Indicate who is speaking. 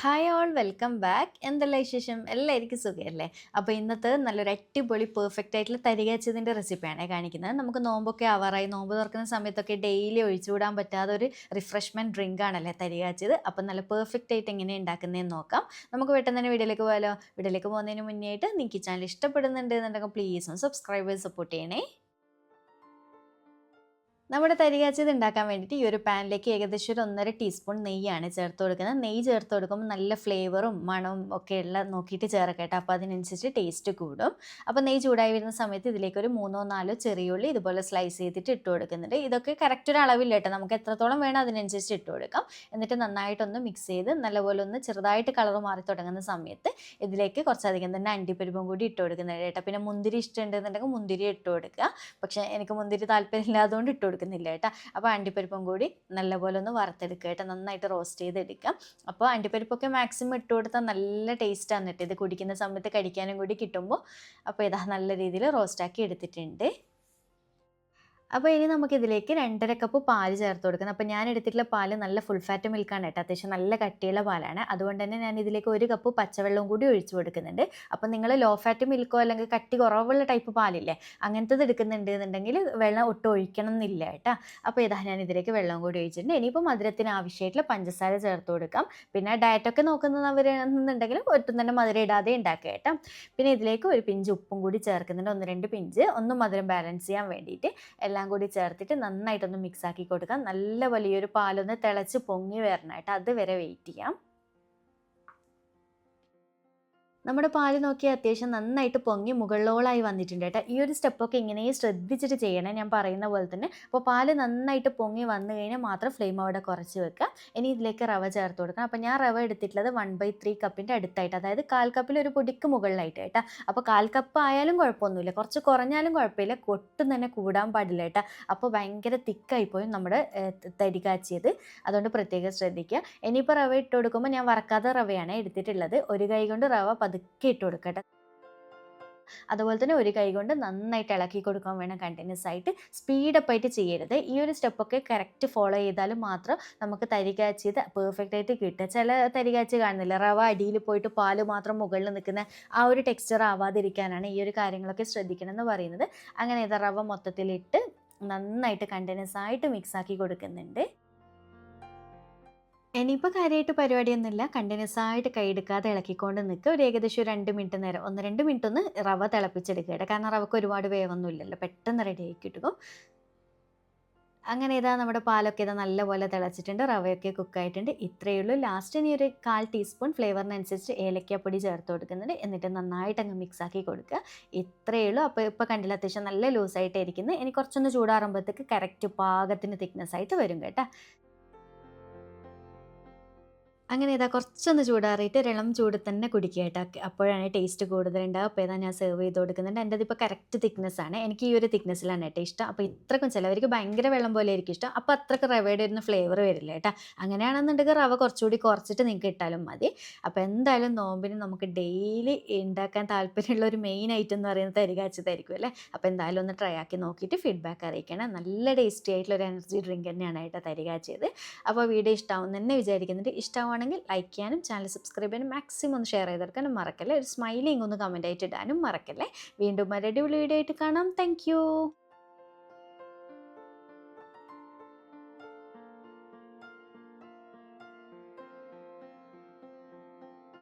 Speaker 1: Hi all welcome back എന്തെല്ലാം വിശേഷം? എല്ലാവർക്കും സുഖമല്ലേ അപ്പോൾ ഇന്നത്തെ നല്ലൊരു അടിപൊളി പെർഫെക്റ്റ് ആയിട്ടുള്ള തരികച്ചതിന്റെ റെസിപ്പിയാണ് കാണിക്കുന്നത്. നമുക്ക് നോമ്പൊക്കെ ആവാറായി നോമ്പ് തുറക്കുന്ന സമയത്തൊക്കെ ഡെയിലി ഒഴിച്ചുകൂടാൻ പറ്റാത്ത ഒരു റിഫ്രഷ്മെന്റ് ഡ്രിങ്ക് ആണല്ലേ തരികാച്ചത്. അപ്പം നല്ല പെർഫെക്റ്റ് ആയിട്ട് എങ്ങനെ ഉണ്ടാക്കുന്നതെന്ന് നോക്കാം. നമുക്ക് പെട്ടെന്ന് തന്നെ വീഡിയോയിലേക്ക് പോയാലോ വീഡിയോയിലേക്ക് പോകുന്നതിന് മുന്നേ ആയിട്ട് നിങ്ങൾക്ക് ചാനൽ ഇഷ്ടപ്പെടുന്നുണ്ട് എന്നുണ്ടെങ്കിൽ പ്ലീസ് ഒന്ന് സബ്സ്ക്രൈബേഴ്സ് സപ്പോർട്ട് ചെയ്യണേ. നമ്മുടെ തരികാച്ചത് ഉണ്ടാക്കാൻ വേണ്ടിയിട്ട് ഈ ഒരു പാനിലേക്ക് ഏകദേശം ഒരു ഒന്നര ടീസ്പൂൺ നെയ്യാണ് ചേർത്ത് കൊടുക്കുന്നത്. നെയ്യ് ചേർത്ത് കൊടുക്കുമ്പോൾ നല്ല ഫ്ലേവറും മണവും ഒക്കെ ഉള്ള നോക്കിയിട്ട് ചേർക്കട്ടെ. അപ്പോൾ അതിനനുസരിച്ച് ടേസ്റ്റ് കൂടും. അപ്പോൾ നെയ്യ് ചൂടായി വരുന്ന സമയത്ത് ഇതിലേക്ക് ഒരു മൂന്നോ നാലോ ചെറിയ ഉള്ളി ഇതുപോലെ സ്ലൈസ് ചെയ്തിട്ട് ഇട്ട് കൊടുക്കുന്നുണ്ട്. ഇതൊക്കെ കറക്റ്റ് ഒരു അളവില്ല കേട്ടോ. നമുക്ക് എത്രത്തോളം വേണം അതിനനുസരിച്ച് ഇട്ട് കൊടുക്കാം. എന്നിട്ട് നന്നായിട്ടൊന്ന് മിക്സ് ചെയ്ത് നല്ലപോലെ ഒന്ന് ചെറുതായിട്ട് കളർ മാറി തുടങ്ങുന്ന സമയത്ത് ഇതിലേക്ക് കുറച്ചധികം തന്നെ അണ്ടിപ്പരിപ്പും കൂടി ഇട്ട് കൊടുക്കുന്നുണ്ട് കേട്ടോ. പിന്നെ മുന്തിരി ഇഷ്ടമുണ്ടെന്നുണ്ടെങ്കിൽ മുന്തിരി ഇട്ട് കൊടുക്കുക. പക്ഷേ എനിക്ക് മുന്തിരി താല്പര്യമില്ലാതുകൊണ്ട് ഇട്ട് കൊടുക്കുന്നില്ല കേട്ടോ. അപ്പോൾ അണ്ടിപ്പരിപ്പും കൂടി നല്ലപോലെ ഒന്ന് വറുത്തെടുക്കുക കേട്ടോ. നന്നായിട്ട് റോസ്റ്റ് ചെയ്തെടുക്കാം. അപ്പോൾ അണ്ടിപ്പരിപ്പൊക്കെ മാക്സിമം ഇട്ട് കൊടുത്താൽ നല്ല ടേസ്റ്റാണ് കേട്ടോ. ഇത് കുടിക്കുന്ന സമയത്ത് കഴിക്കാനും കൂടി കിട്ടുമ്പോൾ അപ്പോൾ ഇതാ നല്ല രീതിയിൽ റോസ്റ്റാക്കി എടുത്തിട്ടുണ്ട്. അപ്പോൾ ഇനി നമുക്കിതിലേക്ക് രണ്ടര കപ്പ് പാൽ ചേർത്ത് കൊടുക്കണം അപ്പോൾ ഞാൻ എടുത്തിട്ടുള്ള പാൽ നല്ല ഫുൾ ഫാറ്റ് മിൽക്കാണ് കേട്ടോ. അത്യാവശ്യം നല്ല കട്ടിയുള്ള പാലാണ്. അതുകൊണ്ട് തന്നെ ഞാൻ ഇതിലേക്ക് ഒരു കപ്പ് പച്ചവെള്ളവും കൂടി ഒഴിച്ചു കൊടുക്കുന്നുണ്ട്. അപ്പോൾ നിങ്ങൾ ലോ ഫാറ്റ് മിൽക്കോ അല്ലെങ്കിൽ കട്ടി കുറവുള്ള ടൈപ്പ് പാലില്ലേ അങ്ങനത്തത് എടുക്കുന്നുണ്ട് എന്നുണ്ടെങ്കിൽ വെള്ളം ഒട്ടും ഒഴിക്കണം എന്നില്ല കേട്ടോ. അപ്പോൾ ഇതാ ഞാൻ ഇതിലേക്ക് വെള്ളം കൂടി ഒഴിച്ചിട്ടുണ്ട്. ഇനിയിപ്പോൾ മധുരത്തിന് ആവശ്യമായിട്ടുള്ള പഞ്ചസാര ചേർത്ത് കൊടുക്കാം. പിന്നെ ഡയറ്റൊക്കെ നോക്കുന്നവരെന്നുണ്ടെങ്കിൽ ഒട്ടും തന്നെ മധുരം ഇടാതെ ഉണ്ടാക്കുക കേട്ടോ. പിന്നെ ഇതിലേക്ക് ഒരു പിഞ്ച് ഉപ്പും കൂടി ചേർക്കുന്നുണ്ട്. ഒന്ന് രണ്ട് പിഞ്ച്. ഒന്ന് മധുരം ബാലൻസ് ചെയ്യാൻ വേണ്ടിയിട്ട്. എല്ലാം കൂടി ചേർത്തിട്ട് നന്നായിട്ടൊന്ന് മിക്സ് ആക്കി കൊടുക്കാം. നല്ല വലിയൊരു പാലൊന്ന് തിളച്ച് പൊങ്ങി വരണമായിട്ട് അതുവരെ വെയിറ്റ് ചെയ്യാം. നമ്മുടെ പാൽ നോക്കിയാൽ അത്യാവശ്യം നന്നായിട്ട് പൊങ്ങി മുകളിലോളായി വന്നിട്ടുണ്ട് കേട്ടോ. ഈ ഒരു സ്റ്റെപ്പൊക്കെ ഇങ്ങനെ ശ്രദ്ധിച്ചിട്ട് ചെയ്യണം ഞാൻ പറയുന്ന പോലെ തന്നെ. അപ്പോൾ പാൽ നന്നായിട്ട് പൊങ്ങി വന്നു കഴിഞ്ഞാൽ മാത്രം ഫ്ലെയിം അവിടെ കുറച്ച് വെക്കുക. ഇനി ഇതിലേക്ക് റവ ചേർത്ത് കൊടുക്കണം. അപ്പോൾ ഞാൻ റവ എടുത്തിട്ടുള്ളത് വൺ ബൈ ത്രീ കപ്പിന്റെ അടുത്തായിട്ട്. അതായത് കാൽ കപ്പിൽ ഒരു പൊടിക്ക് മുകളിലായിട്ട് കേട്ടോ. അപ്പോൾ കാൽ കപ്പ് ആയാലും കുഴപ്പമൊന്നുമില്ല. കുറച്ച് കുറഞ്ഞാലും കുഴപ്പമില്ല. കൊട്ടും തന്നെ കൂടാൻ പാടില്ല കേട്ടോ. അപ്പോൾ ഭയങ്കര തിക്കായിപ്പോയി നമ്മുടെ തരി കാച്ചിയത്. അതുകൊണ്ട് പ്രത്യേകം ശ്രദ്ധിക്കുക. ഇനിയിപ്പോൾ റവ ഇട്ട് കൊടുക്കുമ്പോൾ ഞാൻ വറക്കാത്ത റവയാണ് എടുത്തിട്ടുള്ളത്. ഒരു കൈ കൊണ്ട് റവ പതുക്കെ ഇട്ട് കൊടുക്കട്ടെ. അതുപോലെ തന്നെ ഒരു കൈ കൊണ്ട് നന്നായിട്ട് ഇളക്കി കൊടുക്കാൻ വേണം കണ്ടിന്യൂസ് ആയിട്ട്. സ്പീഡപ്പ് ആയിട്ട് ചെയ്യരുത്. ഈ ഒരു സ്റ്റെപ്പൊക്കെ കറക്റ്റ് ഫോളോ ചെയ്താൽ മാത്രം നമുക്ക് തരികാച്ചിയത് പെർഫെക്റ്റ് ആയിട്ട് കിട്ടുക. ചില തരികാച്ചി കാണുന്നില്ല? റവ അടിയിൽ പോയിട്ട് പാൽ മാത്രം മുകളിൽ നിൽക്കുന്ന ആ ഒരു ടെക്സ്ചർ ആവാതിരിക്കാനാണ് ഈ ഒരു കാര്യങ്ങളൊക്കെ ശ്രദ്ധിക്കണം എന്ന് പറയുന്നത്. അങ്ങനെ ഇത് റവ മൊത്തത്തിലിട്ട് നന്നായിട്ട് കണ്ടിന്യൂസ് ആയിട്ട് മിക്സ് ആക്കി കൊടുക്കുന്നുണ്ട്. ഇനിയിപ്പോൾ കാര്യമായിട്ട് പരിപാടിയൊന്നുമില്ല. കണ്ടിന്യൂസ് ആയിട്ട് കൈ എടുക്കാതെ ഇളക്കിക്കൊണ്ട് നിൽക്കുക ഒരു ഏകദേശം രണ്ട് മിനിറ്റ് നേരം. ഒന്ന് രണ്ട് മിനിറ്റ് ഒന്ന് റവ തിളപ്പിച്ചെടുക്കുക കാരണം റവക്ക് ഒരുപാട് വേവൊന്നും ഇല്ലല്ലോ പെട്ടെന്ന് റെഡി ആക്കി കിട്ടും. അങ്ങനെ ഇതാ നമ്മുടെ പാലൊക്കെ ഇതാ നല്ലപോലെ തിളച്ചിട്ടുണ്ട്. റവയൊക്കെ കുക്കായിട്ടുണ്ട് ഇത്രയേ ഉള്ളൂ. ലാസ്റ്റ് ഇനി ഒരു കാൽ ടീസ്പൂൺ ഫ്ലേവറിനനുസരിച്ച് ഏലക്കാപ്പൊടി ചേർത്ത് കൊടുക്കുന്നുണ്ട്. എന്നിട്ട് നന്നായിട്ട് അങ്ങ് മിക്സ് ആക്കി കൊടുക്കുക. ഇത്രയേ ഉള്ളൂ. അപ്പോൾ ഇപ്പോൾ കണ്ടില്ല അത്യാവശ്യം നല്ല ലൂസായിട്ടായിരിക്കുന്നത് ഇനി കുറച്ചൊന്ന് ചൂടാറുമ്പോഴത്തേക്ക് കറക്റ്റ് പാകത്തിന് തിക്നെസ് ആയിട്ട് വരും കേട്ടോ. അങ്ങനെ ഇതാ കുറച്ചൊന്ന് ചൂടാറിയിട്ട് ഇളം ചൂട് തന്നെ കുടിക്കുക കേട്ടോ. അപ്പോഴാണ് ടേസ്റ്റ് കൂടുതലുണ്ടാവുക. അപ്പോൾ ഇതാ ഞാൻ സെർവ് ചെയ്ത് കൊടുക്കുന്നുണ്ട്. എന്റെ അതിപ്പോൾ കറക്റ്റ് തിക്നെസ് ആണ്. എനിക്ക് ഈ ഒരു തിക്നെസ്സിലാണ് കേട്ടോ ഇഷ്ടം. അപ്പോൾ ഇത്രക്കും ചിലവർക്ക് ഭയങ്കര വെള്ളം പോലെ ആയിരിക്കും ഇഷ്ടം. അപ്പോൾ അത്രയ്ക്ക് റവയുടെ ഒരു ഫ്ലേവർ വരില്ല കേട്ടോ. അങ്ങനെയാണെന്നുണ്ടെങ്കിൽ റവ കുറച്ചുകൂടി കുറച്ചിട്ട് നിങ്ങൾക്ക് ഇട്ടാലും മതി. അപ്പോൾ എന്തായാലും നോമ്പിന് നമുക്ക് ഡെയിലി ഉണ്ടാക്കാൻ താല്പര്യമുള്ള ഒരു മെയിൻ ഐറ്റം എന്ന് പറയുന്നത് തരികാച്ചതായിരിക്കും അല്ലേ? അപ്പോൾ എന്തായാലും ഒന്ന് ട്രൈ ആക്കി നോക്കിയിട്ട് ഫീഡ്ബാക്ക് അറിയിക്കണം. നല്ല ടേസ്റ്റി ആയിട്ടുള്ള ഒരു എനർജി ഡ്രിങ്ക് തന്നെയാണ് കേട്ടോ തരികാച്ചത്. അപ്പോൾ വീഡിയോ ഇഷ്ടമാവും തന്നെ വിചാരിക്കുന്നുണ്ട്. ഇഷ്ടമാവുകയാണെങ്കിൽ ലൈക്ക് ചെയ്യാനും ചാനൽ സബ്സ്ക്രൈബ് ചെയ്യാനും മാക്സിമം ഒന്ന് ഷെയർ ചെയ്തെടുക്കാനും മറക്കല്ലേ. ഒരു സ്മൈലിംഗ് ഒന്ന് കമന്റ് ആയിട്ട് ഇടാനും മറക്കല്ലേ. വീണ്ടും ഒരു അടിപൊളി വീഡിയോ ആയിട്ട് കാണാം. താങ്ക്